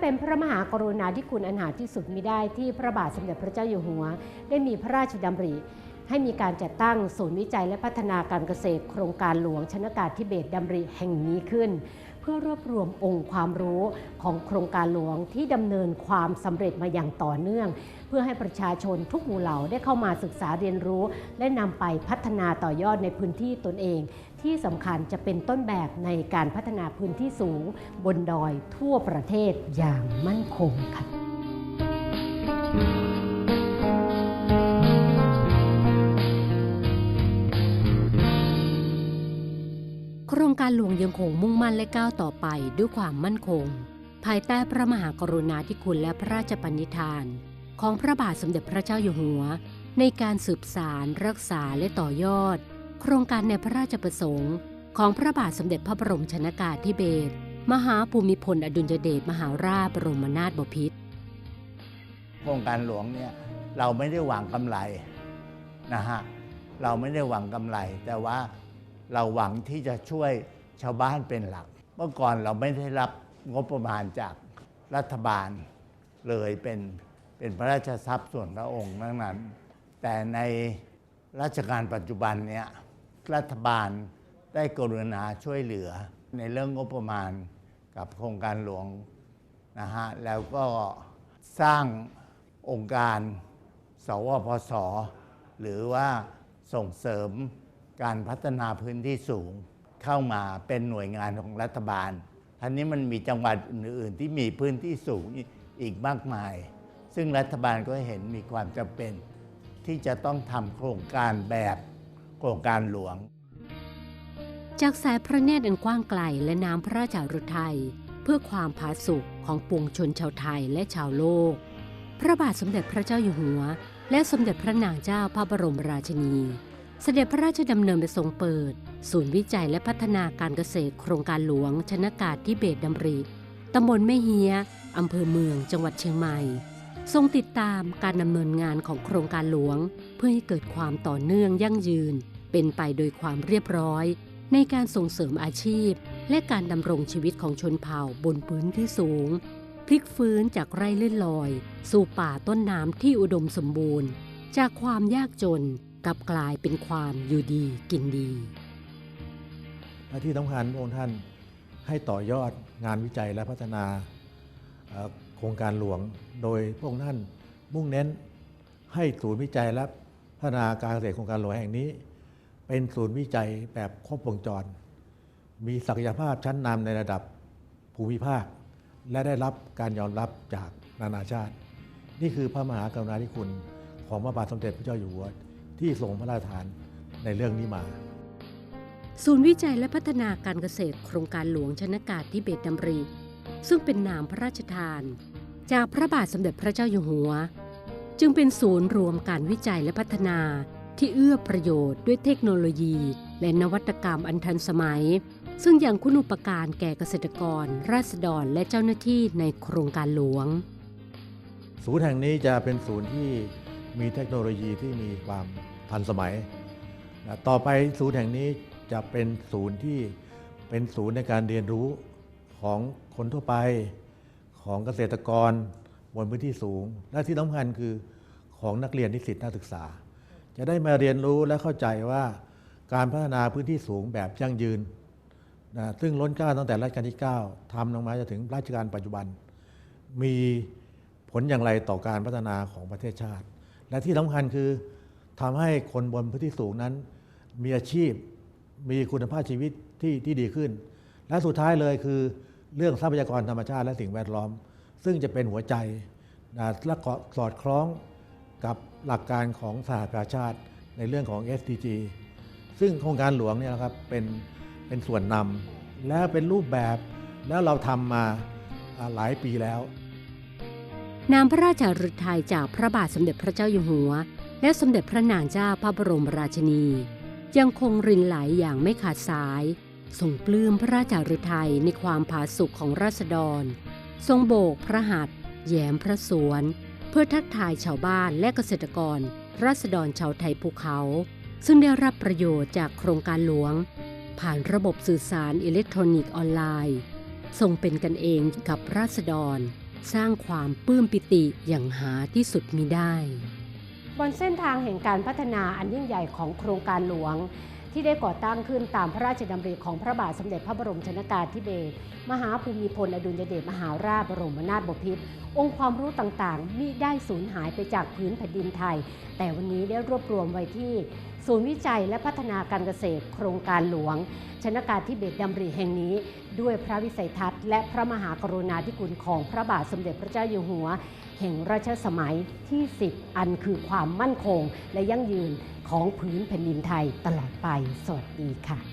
เป็นพระมหากรุณาธิคุณอันหาที่สุดมิได้ที่พระบาทสมเด็จพระเจ้าอยู่หัว ได้มีพระราชดำริ ให้มีการจัดตั้งศูนย์วิจัยและพัฒนาการเกษตร โครงการหลวงชนากาศทิเบตดำริแห่งนี้ขึ้น เพื่อรวบรวมองค์ความรู้ของโครงการหลวงที่ดำเนินความสำเร็จมาอย่างต่อเนื่อง เพื่อให้ประชาชนทุกหมู่เหล่าได้เข้ามาศึกษาเรียนรู้ และนำไปพัฒนาต่อยอดในพื้นที่ตนเอง ที่สำคัญจะเป็นต้นแบบในการพัฒนาพื้นที่สูง บนดอยทั่วประเทศอย่างมั่นคงค่ะโค รงการหลวงยังคงมุ่งมั่นและก้าวต่อไปด้วยความมั่นคง ภายใต้พระมหากรุณาธิคุณและพระราชปณิธาน ของพระบาทสมเด็จพระเจ้าอยู่หัว ในการสืบสารรักษาและต่อยอด โครงการในพระราชประสงค์ ของพระบาทสมเด็จพระบรมชนากาธิเบศรมหาภูมิพลอดุลยเดชมหาราชบรมนาถบพิตรโครงการหลวงเนี่ยเราไม่ได้หวังกำไรนะฮะเราไม่ได้หวังกำไร แต่ว่า เราหวังที่จะช่วยชาวบ้านเป็นหลัก เมื่อก่อนเราไม่ได้รับงบประมาณจากรัฐบาลเลยเป็นเป็นพระราชทรัพย์ส่วนพระองค์ทั้งนั้น แต่ในรัชกาลปัจจุบันเนี่ยรัฐบาลได้กรุณาช่วยเหลือในเรื่องงบประมาณกับโครงการหลวงนะฮะแล้วก็สร้างองค์การสวพศหรือว่าส่งเสริม การพัฒนาพื้นที่สูงเข้ามาเป็นหน่วยงานของรัฐบาลท่านนี้มันมีจังหวัดอื่น ๆ ที่มีพื้นที่สูงอีกมากมาย ซึ่งรัฐบาลก็เห็นมีความจำเป็น ที่จะต้องทำโครงการแบบโครงการหลวง จากสายพระเนตรอันกว้างไกลและน้ำพระราชาฤทัยเพื่อความผาสุกของปวงชนชาวไทยและชาวโลก พระบาทสมเด็จพระเจ้าอยู่หัว และสมเด็จพระนางเจ้าพระบรมราชินี เสด็จพระราชดำเนินไปทรงเปิด ศูนย์วิจัยและพัฒนาการเกษตรโครงการหลวง ชนากาศที่เบตดำริตำบลแม่เฮียอำเภอเมือง จังหวัดเชียงใหม่ ทรงติดตามการดำเนินงานของโครงการหลวง เพื่อให้เกิดความต่อเนื่องยั่งยืน เป็นไปโดยความเรียบร้อย ในการส่งเสริมอาชีพ และการดำรงชีวิตของชนเผ่าบนพื้นที่สูง พลิกฟื้นจากไร่ลื่อนลอย สู่ป่าต้นน้ำที่อุดมสมบูรณ์ จากความยากจน กลับกลายเป็นความอยู่ดีกินดีและที่สำคัญพระองค์ท่านให้ต่อยอดงานวิจัยและพัฒนาโครงการหลวง โดยพระองค์ท่านมุ่งเน้นให้ศูนย์วิจัยและพัฒนาการเกษตรโครงการหลวงแห่งนี้ เป็นศูนย์วิจัยแบบครบวงจร มีศักยภาพชั้นนำในระดับภูมิภาค และได้รับการยอมรับจากนานาชาติ นี่คือพระมหากรุณาธิคุณของพระบาทสมเด็จพระเจ้าอยู่หัว ที่ทรงพระราชทานในเรื่องนี้มา ศูนย์วิจัยและพัฒนาการเกษตรโครงการหลวงชนากาศที่เบตดำริ ซึ่งเป็นนามพระราชทาน จากพระบาทสมเด็จพระเจ้าอยู่หัว จึงเป็นศูนย์รวมการวิจัยและพัฒนาที่เอื้อประโยชน์ด้วยเทคโนโลยี และนวัตกรรมอันทันสมัย ซึ่งยังคุณูปการแก่เกษตรกร ราษฎรและเจ้าหน้าที่ในโครงการหลวง ศูนย์แห่งนี้จะเป็นศูนย์ที่มีเทคโนโลยีที่มีความ ทันสมัยนะต่อไปศูนย์แห่งนี้จะเป็นศูนย์ที่เป็นศูนย์ในการเรียนรู้ของคนทั่วไปของเกษตรกรบนพื้นที่สูง และที่สำคัญคือของนักเรียนนิสิตนักศึกษา จะได้มาเรียนรู้และเข้าใจว่าการพัฒนาพื้นที่สูงแบบยั่งยืนนะซึ่งล้นเกล้าตั้งแต่รัชกาลที่ 9ทำลงมาจนถึงรัชกาลปัจจุบัน มีผลอย่างไรต่อการพัฒนาของประเทศชาติ และที่สำคัญคือ ทำให้คนบนพื้นที่สูงนั้น มีอาชีพมีคุณภาพชีวิตที่ที่ดีขึ้น และสุดท้ายเลยคือเรื่องทรัพยากรธรรมชาติและสิ่งแวดล้อม ซึ่งจะเป็นหัวใจนะและก็สอดคล้องกับหลักการของสหประชาชาติในเรื่องของ SDG ซึ่งโครงการหลวงเนี่ยนะครับเป็นเป็นส่วนนำและเป็นรูปแบบแล้วเราทำมาอ่าหลายปีแล้วนามพระราชฤทัยจากพระบาทสมเด็จพระเจ้าอยู่หัว และสมเด็จพระนางเจ้าพระบรมราชินี ยังคงรินไหลอย่างไม่ขาดสายทรงปลื้มพระราชฤทัยในความผาสุกของราษฎร ทรงโบกพระหัตถ์แย้มพระสวน เพื่อทักทายชาวบ้านและเกษตรกร ราษฎรชาวไทยภูเขา ซึ่งได้รับประโยชน์จากโครงการหลวง ผ่านระบบสื่อสารอิเล็กทรอนิกส์ออนไลน์ทรงเป็นกันเองกับราษฎร สร้างความปลื้มปิติอย่างหาที่สุดมิได้ บนเส้นทางแห่งการพัฒนาอันยิ่งใหญ่ของโครงการหลวง ที่ได้ก่อตั้งขึ้นตามพระราชดำริของพระบาทสมเด็จพระบรมชนกาธิเบศรมหาภูมิพลอดุลยเดชมหาราชบรมนาถบพิตรองค์ความรู้ต่างๆมิได้สูญหายไปจากพื้นแผ่นดินไทย แต่วันนี้ได้รวบรวมไว้ที่ ศูนย์วิจัยและพัฒนาการเกษตร โครงการหลวง ชนกาธิเบศรดำริแห่งนี้ ด้วยพระวิสัยทัศน์และพระมหากรุณาธิคุณของพระบาทสมเด็จพระเจ้าอยู่หัว แห่งรัชสมัยที่ 10 อันคือความมั่นคงและยั่งยืนของพื้นแผ่นดินไทยตลอดไป สวัสดีค่ะ